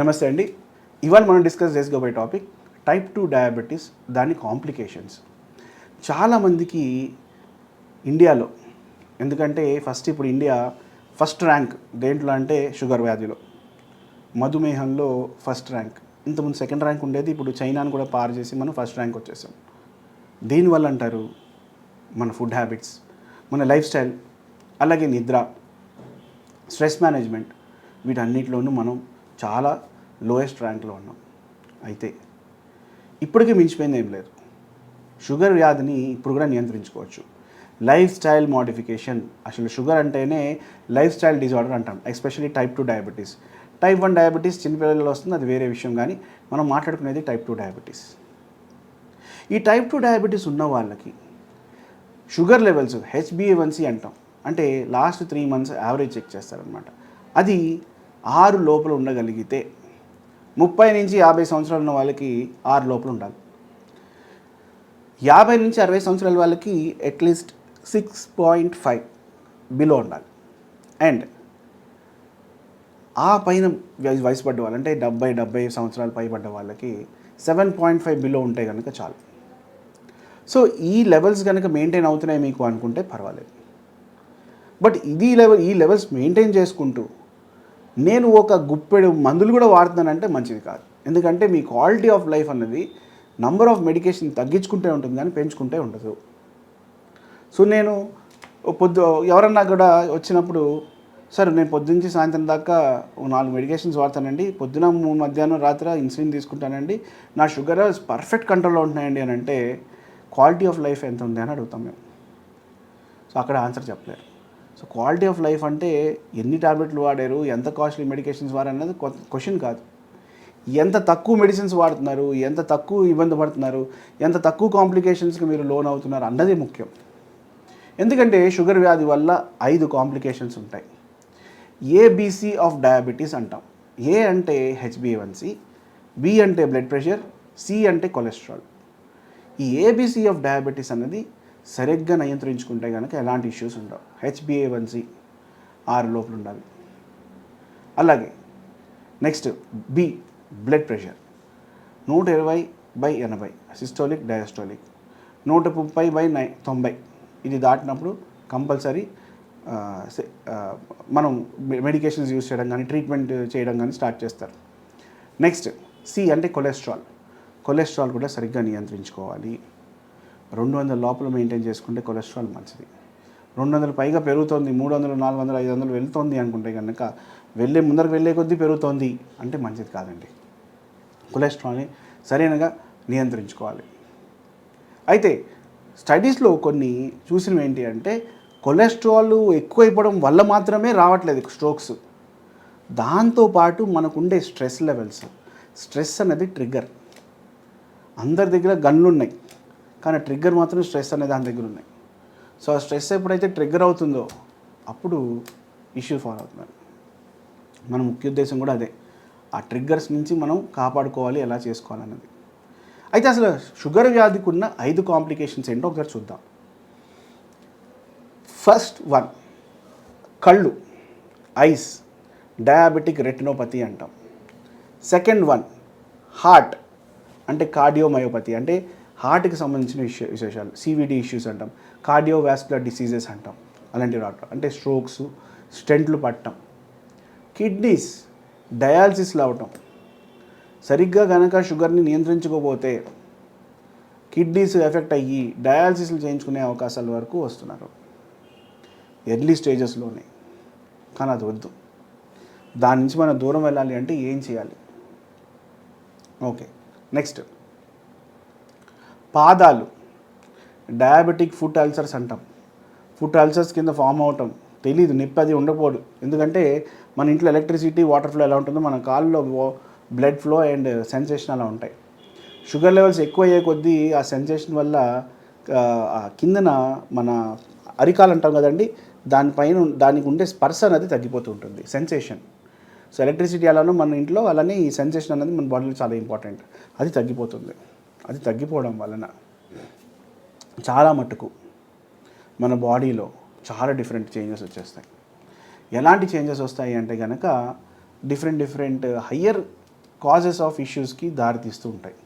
నమస్తే అండి. ఇవాళ మనం డిస్కస్ చేసుకోబోయే టాపిక్ టైప్ టూ డయాబెటీస్ దాని కాంప్లికేషన్స్. చాలామందికి ఇండియాలో ఎందుకంటే ఫస్ట్ ఇప్పుడు ఇండియా ఫస్ట్ ర్యాంక్ దేంట్లో అంటే షుగర్ వ్యాధిలో. మధుమేహంలో ఫస్ట్ ర్యాంక్. ఇంతకుముందు సెకండ్ ర్యాంక్ ఉండేది ఇప్పుడు చైనాను కూడా పార్ చేసి మనం ఫస్ట్ ర్యాంక్ వచ్చేసాం. దేనివల్ల అంటారు మన ఫుడ్ హ్యాబిట్స్? మన లైఫ్ స్టైల్ అలాగే నిద్ర స్ట్రెస్ మేనేజ్మెంట్ వీటన్నిటిలోనూ మనం చాలా లోయెస్ట్ ర్యాంక్లో ఉన్నాం. అయితే ఇప్పటికీ మించిపోయింది ఏం లేదు. షుగర్ వ్యాధిని ఇప్పుడు కూడా నియంత్రించుకోవచ్చు. లైఫ్ స్టైల్ మోడిఫికేషన్ అసలు షుగర్ అంటేనే లైఫ్ స్టైల్ డిజార్డర్ అంటాం especially type two diabetes type one diabetes చిన్నపిల్లల్లో వస్తుంది అది వేరే విషయం కానీ మనం మాట్లాడుకునేది టైప్ టూ డయాబెటీస్ ఈ టైప్ టూ డయాబెటీస్ ఉన్న వాళ్ళకి sugar levels H B A one C అంటాం. అంటే last three months average check చేస్తారనమాట అది ఆరు లోపల ఉండగలిగితే ముప్పై నుంచి యాభై సంవత్సరాలు ఉన్న వాళ్ళకి ఆరు లోపల ఉండాలి. యాభై నుంచి అరవై సంవత్సరాల వాళ్ళకి at least six point five below ఉండాలి. అండ్ ఆ పైన వయసు పడ్డ వాళ్ళు అంటే డెబ్బై డెబ్బై సంవత్సరాలు పైబడ్డ వాళ్ళకి సెవెన్ పాయింట్ ఫైవ్ బిలో ఉంటే కనుక చాలు. సో ఈ లెవెల్స్ కనుక మెయింటైన్ అవుతున్నాయి మీకు అనుకుంటే పర్వాలేదు. బట్ ఇది లెవెల్ ఈ లెవెల్స్ మెయింటైన్ చేసుకుంటూ నేను ఒక గుప్పెడు మందులు కూడా వాడుతున్నానంటే మంచిది కాదు. ఎందుకంటే మీ క్వాలిటీ ఆఫ్ లైఫ్ అన్నది నంబర్ ఆఫ్ మెడికేషన్ తగ్గించుకుంటే ఉంటుంది కానీ పెంచుకుంటే ఉండదు. సో నేను పొద్దు ఎవరన్నా కూడా వచ్చినప్పుడు సార్ నేను పొద్దున్నే సాయంత్రం దాకా ఓ నాలుగు మెడికేషన్స్ వాడతానండి. పొద్దున మధ్యాహ్నం రాత్రి ఇన్సులిన్ తీసుకుంటానండి. నా షుగర్ పర్ఫెక్ట్ కంట్రోల్లో ఉంటున్నాయండి అని అంటే క్వాలిటీ ఆఫ్ లైఫ్ ఎంత ఉంది అని అడుగుతాం మేము. సో అక్కడ ఆన్సర్ చెప్పలేరు. సో క్వాలిటీ ఆఫ్ లైఫ్ అంటే ఎన్ని టాబ్లెట్లు వాడారు ఎంత కాస్ట్లీ మెడికేషన్స్ వారు అనేది క్వశ్చన్ కాదు. ఎంత తక్కువ మెడిసిన్స్ వాడుతున్నారు ఎంత తక్కువ ఇబ్బంది పడుతున్నారు ఎంత తక్కువ కాంప్లికేషన్స్కి మీరు లోన్ అవుతున్నారు అన్నది ముఖ్యం. ఎందుకంటే షుగర్ వ్యాధి వల్ల ఐదు కాంప్లికేషన్స్ ఉంటాయి. ఏబీసీ ఆఫ్ డయాబెటీస్ అంటాం. ఏ అంటే H B A one C B అంటే బ్లడ్ ప్రెషర్ సి అంటే కొలెస్ట్రాల్ ఈ A B C of diabetes అన్నది సరిగ్గా నియంత్రించుకుంటే కనుక ఎలాంటి ఇష్యూస్ ఉండవు. హెచ్బిఏ హెచ్బిఏవన్సి ఆరు లోపల ఉండాలి. అలాగే నెక్స్ట్ బి బ్లడ్ ప్రెషర్ నూట ఇరవై బై ఎనభై సిస్టోలిక్ డయాస్టోలిక్ నూట ముప్పై బై నై తొంభై. ఇది దాటినప్పుడు కంపల్సరీ మనం మెడికేషన్స్ యూస్ చేయడం కానీ ట్రీట్మెంట్ చేయడం కానీ స్టార్ట్ చేస్తారు. నెక్స్ట్ సి అంటే కొలెస్ట్రాల్ కొలెస్ట్రాల్ కూడా సరిగ్గా నియంత్రించుకోవాలి. రెండు వందల లోపల మెయింటైన్ చేసుకుంటే కొలెస్ట్రాల్ మంచిది. రెండు వందలు పైగా పెరుగుతోంది మూడు వందలు నాలుగు వందలు ఐదు వందలు వెళ్తోంది అనుకుంటే కనుక వెళ్ళే ముందరకు వెళ్ళే కొద్దీ పెరుగుతోంది అంటే మంచిది కాదండి. కొలెస్ట్రాల్ని సరైనగా నియంత్రించుకోవాలి. అయితే స్టడీస్లో కొన్ని చూసినవి ఏంటి అంటే కొలెస్ట్రాల్ ఎక్కువైపోవడం వల్ల మాత్రమే రావట్లేదు స్ట్రోక్స్. దాంతోపాటు మనకుండే స్ట్రెస్ లెవెల్స్. స్ట్రెస్ అనేది ట్రిగ్గర్. అందరి దగ్గర గన్లు ఉన్నాయి కానీ ట్రిగ్గర్ మాత్రం స్ట్రెస్ అనేది దాని దగ్గర ఉన్నాయి. సో ఆ స్ట్రెస్ ఎప్పుడైతే ట్రిగ్గర్ అవుతుందో అప్పుడు ఇష్యూ ఫాలో అవుతున్నారు మన ముఖ్య ఉద్దేశం కూడా అదే. ఆ ట్రిగ్గర్స్ నుంచి మనం కాపాడుకోవాలి ఎలా చేసుకోవాలన్నది. అయితే అసలు షుగర్ వ్యాధికి ఉన్న ఐదు కాంప్లికేషన్స్ ఏంటో ఒకసారి చూద్దాం. ఫస్ట్ వన్ కళ్ళు ఐస్ డయాబెటిక్ రెటినోపతి అంటాం. సెకండ్ వన్ హార్ట్ అంటే కార్డియోమయోపతి అంటే హార్ట్కి సంబంధించిన విషయ విశేషాలు. సివిడి ఇష్యూస్ అంటాం. కార్డియోవాస్కులర్ డిసీజెస్ అంటాం. అలాంటివి రావటం. అంటే స్ట్రోక్స్ స్టెంట్లు పట్టడం. కిడ్నీస్ డయాలసిస్లు అవటం. సరిగ్గా కనుక షుగర్ని నియంత్రించుకోకపోతే కిడ్నీస్ ఎఫెక్ట్ అయ్యి డయాలసిస్లు చేయించుకునే అవకాశాల వరకు వస్తున్నారు. ఎర్లీ స్టేజెస్లోనే. కానీ అది వద్దు. దాని నుంచి మనం దూరం వెళ్ళాలి అంటే ఏం చేయాలి? ఓకే. నెక్స్ట్. పాదాలు. డయాబెటిక్ ఫుట్ అల్సర్స్ అంటాం. ఫుట్ అల్సర్స్ కింద ఫామ్ అవటం తెలీదు నొప్పి అది ఉండకపోదు. ఎందుకంటే మన ఇంట్లో ఎలక్ట్రిసిటీ వాటర్ ఫ్లో ఎలా ఉంటుందో మన కాళ్ళలో బ్లడ్ ఫ్లో అండ్ సెన్సేషన్ అలా ఉంటాయి. షుగర్ లెవెల్స్ ఎక్కువ అయ్యే కొద్దీ ఆ సెన్సేషన్ వల్ల కిందన మన అరికాలు అంటాం కదండి దానిపైన దానికి ఉండే స్పర్శ అనేది తగ్గిపోతూ ఉంటుంది సెన్సేషన్ సో ఎలక్ట్రిసిటీ అలానో మన ఇంట్లో అలానే ఈ సెన్సేషన్ అనేది మన బాడీలో చాలా ఇంపార్టెంట్ అది తగ్గిపోతుంది. అది తగ్గిపోవడం వలన చాలా మట్టుకు మన బాడీలో చాలా డిఫరెంట్ చేంజెస్ వచ్చేస్తాయి. ఎలాంటి చేంజెస్ వస్తాయి అంటే కనుక different different higher causes of ఇష్యూస్కి దారితీస్తూ ఉంటాయి.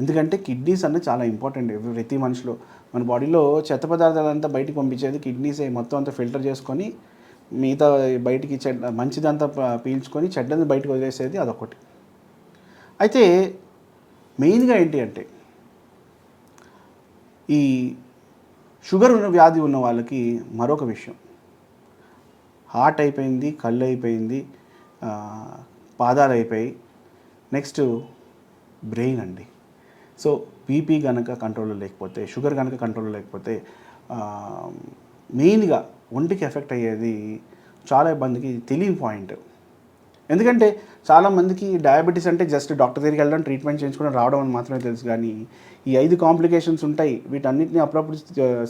ఎందుకంటే కిడ్నీస్ అన్నది చాలా ఇంపార్టెంట్. ప్రతి మనిషిలో మన బాడీలో చెత్త పదార్థాలంతా బయటికి పంపించేది కిడ్నీసే. మొత్తం అంతా ఫిల్టర్ చేసుకొని మిగతా బయటికి చెడ్డ మంచిదంతా పీల్చుకొని చెడ్డది బయటకు వదిలేసేది అదొకటి. అయితే మెయిన్గా ఏంటి అంటే ఈ షుగర్ ఉన్న వ్యాధి ఉన్న వాళ్ళకి మరొక విషయం. హార్ట్ అయిపోయింది కళ్ళు అయిపోయింది పాదాలు అయిపోయి నెక్స్ట్ బ్రెయిన్ అండి. సో బీపీ కనుక కంట్రోల్లో లేకపోతే షుగర్ కనుక కంట్రోల్లో లేకపోతే మెయిన్గా ఒంటికి ఎఫెక్ట్ అయ్యేది చాలా ఇబ్బందికి తెలియని పాయింట్. ఎందుకంటే చాలామందికి డయాబెటీస్ అంటే జస్ట్ డాక్టర్ దగ్గరికి వెళ్ళడం ట్రీట్మెంట్ చేయించుకుని రావడం అని మాత్రమే తెలుసు. కానీ ఈ ఐదు కాంప్లికేషన్స్ ఉంటాయి. వీటన్నిటిని అప్పుడప్పుడు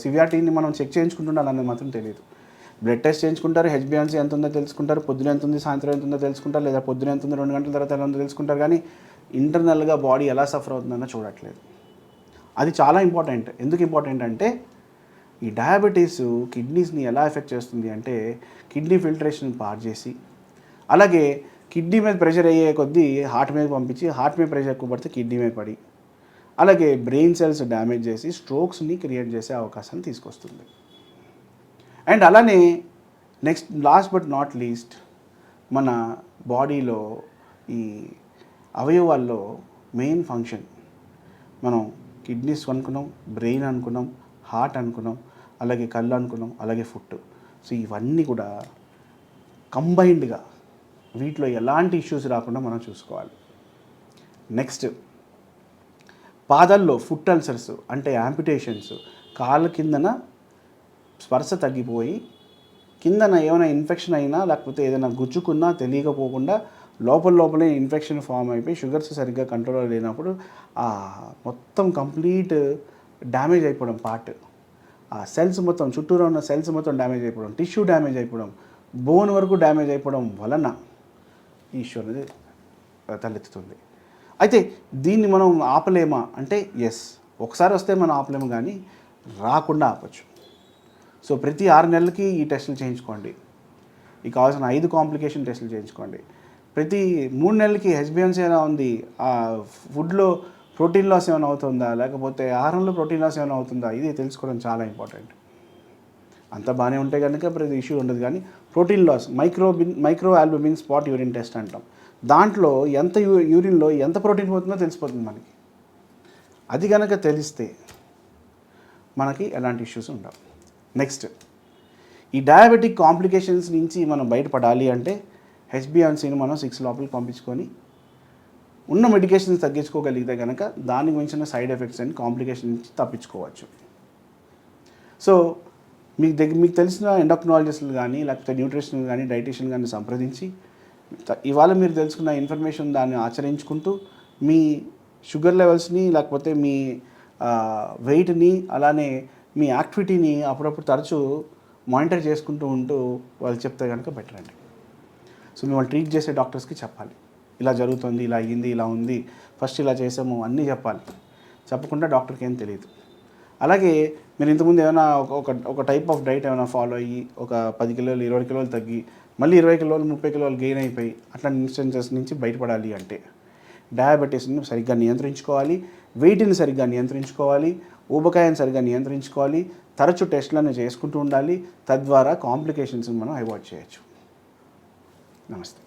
సివియారిటీని మనం చెక్ చేయించుకుంటుండాలనేది మాత్రం తెలియదు బ్లడ్ టెస్ట్ చేయించుకుంటారు హెచ్బిఎన్సీ ఎంత ఉందో తెలుసుకుంటారు పొద్దున ఎంత ఉంది సాయంత్రం ఎంత ఉందో తెలుసుకుంటారు లేదా పొద్దున ఎంత ఉంది రెండు గంటల తర్వాత ఎలా ఉందో తెలుసుకుంటారు. కానీ ఇంటర్నల్గా బాడీ ఎలా సఫర్ అవుతుందన్న చూడట్లేదు. అది చాలా ఇంపార్టెంట్. ఎందుకు ఇంపార్టెంట్ అంటే ఈ డయాబెటీస్ కిడ్నీస్ని ఎలా ఎఫెక్ట్ చేస్తుంది అంటే కిడ్నీ ఫిల్టరేషన్ పాడు చేసి అలాగే కిడ్నీ మీద ప్రెషర్ అయ్యే కొద్దీ హార్ట్ మీద పంపించి హార్ట్ మీద ప్రెషర్ ఎక్కువ పడితే కిడ్నీ మీద పడి అలాగే బ్రెయిన్ సెల్స్ డ్యామేజ్ చేసి స్ట్రోక్స్ని క్రియేట్ చేసే అవకాశాన్ని తీసుకొస్తుంది. అండ్ అలానే next last but not least మన బాడీలో ఈ అవయవాల్లో మెయిన్ ఫంక్షన్ మనం కిడ్నీస్ అనుకున్నాం బ్రెయిన్ అనుకున్నాం హార్ట్ అనుకున్నాం అలాగే కళ్ళు అనుకున్నాం అలాగే ఫుడ్ సో ఇవన్నీ కూడా కంబైన్డ్గా వీటిలో ఎలాంటి ఇష్యూస్ రాకుండా మనం చూసుకోవాలి. నెక్స్ట్ పాదల్లో ఫుట్ అల్సర్స్ అంటే యాంపిటేషన్స్ కాళ్ళ కిందన స్పర్శ తగ్గిపోయి కిందన ఏమైనా ఇన్ఫెక్షన్ అయినా లేకపోతే ఏదైనా గుచ్చుకున్నా తెలియకపోకుండా లోపల లోపలే ఇన్ఫెక్షన్ ఫామ్ అయిపోయి షుగర్స్ సరిగ్గా కంట్రోల్ లేనప్పుడు ఆ మొత్తం కంప్లీట్ డ్యామేజ్ అయిపోవడం పార్ట్ ఆ సెల్స్ మొత్తం చుట్టూరా ఉన్న సెల్స్ మొత్తం డ్యామేజ్ అయిపోవడం టిష్యూ డ్యామేజ్ అయిపోవడం బోన్ వరకు డ్యామేజ్ అయిపోవడం వలన ఈ ఇష్యూ అనేది తలెత్తుతుంది. అయితే దీన్ని మనం ఆపలేమా? అంటే ఎస్ ఒకసారి వస్తే మనం ఆపలేము కానీ రాకుండా ఆపచ్చు. సో ప్రతి ఆరు నెలలకి ఈ టెస్టులు చేయించుకోండి. ఈ కావాల్సిన ఐదు కాంప్లికేషన్ టెస్టులు చేయించుకోండి. ప్రతి మూడు నెలలకి హెచ్బిఎన్సీ ఎలా ఉంది? ఆ ఫుడ్లో ప్రోటీన్ లాస్ ఏమైనా అవుతుందా? లేకపోతే ఆహారంలో ప్రోటీన్ లాస్ ఏమైనా అవుతుందా? ఇది తెలుసుకోవడం చాలా ఇంపార్టెంట్. అంత బాగానే ఉంటే కనుక ప్రతి ఇష్యూ ఉండదు. కానీ protein loss మైక్రోబిన్ micro albumin spot urine test అంటాం. దాంట్లో ఎంత యూ యూరిన్లో ఎంత ప్రోటీన్ పోతుందో తెలిసిపోతుంది మనకి. అది కనుక తెలిస్తే మనకి ఎలాంటి ఇష్యూస్ ఉండవు. నెక్స్ట్ ఈ డయాబెటిక్ కాంప్లికేషన్స్ నుంచి మనం బయటపడాలి అంటే హెచ్బిఎన్సీని మనం సిక్స్ లోపలికి పంపించుకొని ఉన్న మెడికేషన్స్ తగ్గించుకోగలిగితే కనుక దానికి మించిన సైడ్ ఎఫెక్ట్స్ అండ్ కాంప్లికేషన్ నుంచి తప్పించుకోవచ్చు. సో మీకు దగ్గర మీకు తెలిసిన ఎండోక్నాలజిస్టులు కానీ లేకపోతే న్యూట్రిషన్ కానీ డైటీషియన్ కానీ సంప్రదించి ఇవాళ మీరు తెలుసుకున్న ఇన్ఫర్మేషన్ దాన్ని ఆచరించుకుంటూ మీ షుగర్ లెవెల్స్ని లేకపోతే మీ వెయిట్ని అలానే మీ యాక్టివిటీని అప్పుడప్పుడు తరచూ మానిటర్ చేసుకుంటూ ఉంటూ వాళ్ళు చెప్తే కనుక బెటర్ అండి. సో మిమ్మల్ని ట్రీట్ చేసే డాక్టర్స్కి చెప్పాలి. ఇలా జరుగుతుంది ఇలా అయ్యింది ఇలా ఉంది ఫస్ట్ ఇలా చేసాము అన్నీ చెప్పాలి. చెప్పకుండా డాక్టర్కి ఏం తెలియదు. అలాగే మీరు ఇంతకుముందు ఏమైనా ఒక- ఒక టైప్ ఆఫ్ డైట్ ఏమైనా ఫాలో అయ్యి ఒక పది కిలోలు ఇరవై కిలోలు తగ్గి మళ్ళీ ఇరవై కిలోలు ముప్పై కిలోలు గెయిన్ అయిపోయి అట్లాంటి ఇన్స్టెన్సెస్ నుంచి బయటపడాలి అంటే డయాబెటీస్ని సరిగ్గా నియంత్రించుకోవాలి వెయిట్ని సరిగ్గా నియంత్రించుకోవాలి ఊబకాయాన్ని సరిగ్గా నియంత్రించుకోవాలి తరచు టెస్ట్లను చేసుకుంటూ ఉండాలి తద్వారా కాంప్లికేషన్స్ని మనం అవాయిడ్ చేయొచ్చు. నమస్తే.